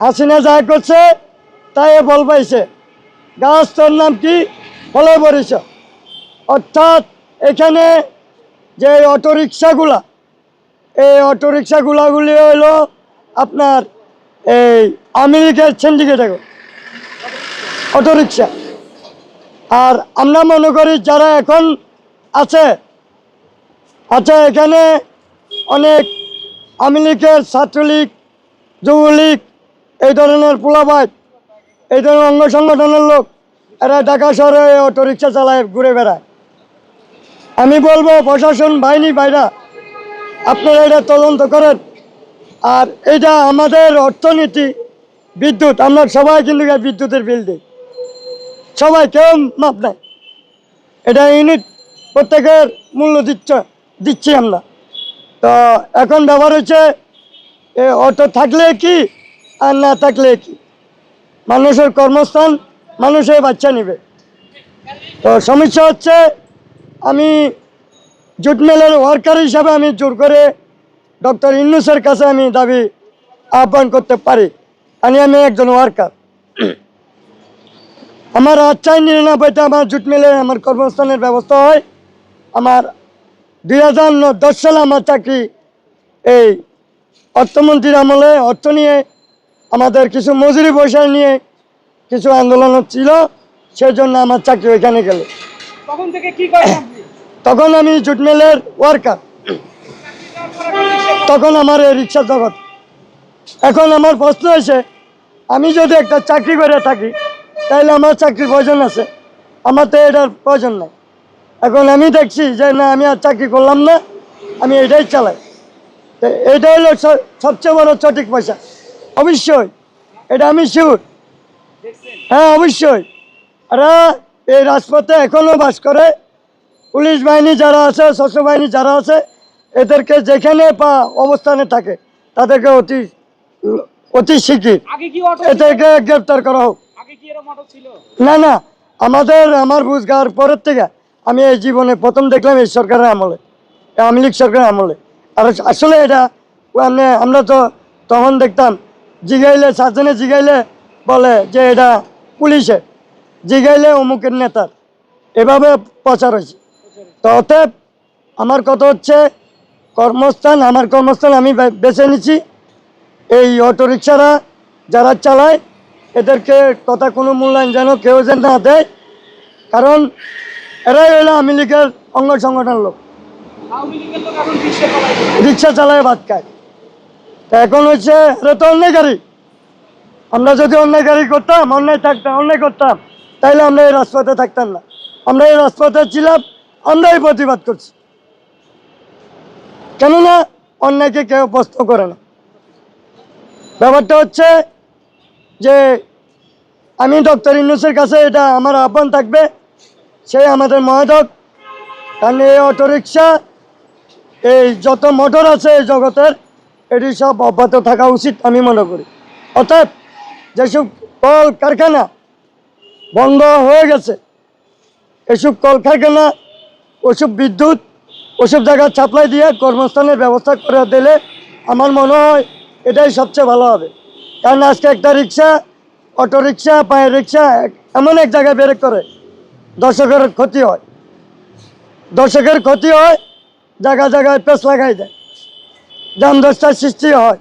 হাসিনা যা করছে, তাই বল পাইছে। গাছ তোর নাম কি? ফলে পড়েছ অর্থাৎ এখানে যে অটোরিক্সাগুলা এই অটোরিক্সাগুলাগুলি হলো আপনার এই আমেরিকার সিন্ডিকেট অটোরিক্সা আর আমরা মনে করি যারা এখন আছে আছে এখানে অনেক লীগের ছাত্রলীগ, যুবলীগ এই ধরনের পোলাবাদ এই ধরনের অঙ্গ সংগঠনের লোক, এরা ঢাকা শহরে অটোরিক্সা চালায়, ঘুরে বেড়ায়। আমি বলব, প্রশাসন, বাহিনী বাইরা আপনারা এটা তদন্ত করেন। আর এটা আমাদের অর্থনীতি, বিদ্যুৎ, আমরা সবাই কিন্তু বিদ্যুতের বিল দিই। সবাই কেউ মাপ নাই। এটা ইউনিট প্রত্যেকের মূল্য দিচ্ছে, দিচ্ছি আমরা। তো এখন ব্যবহার হচ্ছে অটো থাকলে কি আর না থাকলে কি? মানুষের কর্মস্থান মানুষের বাচ্চা নেবে। তো সমস্যা হচ্ছে আমি জুট মিলের ওয়ার্কার হিসাবে আমি জোর করে ডক্টর ইন্নুসের কাছে আমি দাবি আহ্বান করতে পারি। আমি আমি একজন ওয়ার্কার আমার আচ্ছাই নিরানব্বইতে আমার জুট মিলে আমার কর্মস্থানের ব্যবস্থা হয়। আমার দুই হাজার দশ সালে আমার চাকরি এই অর্থমন্ত্রীর আমলে অর্থ নিয়ে আমাদের কিছু মজুরি পয়সা নিয়ে কিছু আন্দোলন ছিল সেই জন্য আমার চাকরি ওইখানে গেল। তখন থেকে কি করেন তখন আমি জুট মিলের ওয়ার্কার তখন আমার এই রিক্সা জগৎ। এখন আমার প্রশ্ন হয়েছে আমি যদি একটা চাকরি করে থাকি তাহলে আমার চাকরির প্রয়োজন আছে। আমার তো এটার প্রয়োজন নাই। এখন আমি দেখছি যে না আমি আর চাকরি করলাম না আমি এটাই চালাই। তো এটাই হলো সবচেয়ে বড় সঠিক পয়সা। অবশ্যই। এটা আমি দেখছেন হ্যাঁ অবশ্যই। এরা এই রাজপথে এখনও বাস করে। পুলিশ বাহিনী যারা আছে শস্য বাহিনী যারা আছে এদেরকে যেখানে পা অবস্থানে থাকে তাদেরকে অতি অতি শিগগির? এদেরকে গ্রেপ্তার করা হোক। না না আমাদের আমার বুঝগার পরের থেকে আমি এই জীবনে প্রথম দেখলাম এই সরকারের আমলে আওয়ামী লীগ সরকারের আমলে। আর আসলে এটা মানে আমরা তো তখন দেখতাম জিগাইলে শাসনে জিগাইলে বলে যে এটা পুলিশের জিগাইলে অমুকের নেতার। এভাবে প্রচার হয়েছে। তো অতএব আমার কথা হচ্ছে কর্মস্থান আমার কর্মস্থান আমি বেছে নিচ্ছি। এই অটোরিকশারা যারা চালায় এদেরকে কথা কোনো মূল্যায়ন যেন কেউ যেন না দেয়। কারণ এরাই হলো আওয়ামী লীগের অঙ্গ সংগঠন লোক। রিক্সা চালায় ভাত খায়। এখন হচ্ছে এরা তো অন্যায়কারী। আমরা যদি অন্যায়কারী করতাম, অন্যায় থাকতাম, অন্যায় করতাম, তাইলে আমরা এই রাজপথে থাকতাম না। আমরা এই রাজপথে ছিলাম, আমরাই প্রতিবাদ করছি। কেননা অন্যায়কে কেউ প্রশ্ন করে না। ব্যাপারটা হচ্ছে যে আমি ডক্টর ইন্নুসের কাছে এটা আমার আহ্বান থাকবে, সেই আমাদের মহাদক কারণ এই অটোরিকশা, এই যত মোটর আছে এই জগতের এটি সব অব্যাহত থাকা উচিত আমি মনে করি। অর্থাৎ যেসব কল কারখানা বন্ধ হয়ে গেছে, এসব কল কারখানা ওসব বিদ্যুৎ, ওসব জায়গায় সাপ্লাই দিয়ে কর্মস্থানের ব্যবস্থা করে দিলে আমার মনে হয় এটাই সবচেয়ে ভালো হবে। কারণ আজকে একটা রিক্সা, অটো রিক্সা পায়ের রিক্সা, এমন এক জায়গায় বের করে দর্শকের ক্ষতি হয়। দর্শকের ক্ষতি হয়, জায়গা জায়গায় পেস লাগাই দেয়। যান দশটার সৃষ্টি হয়।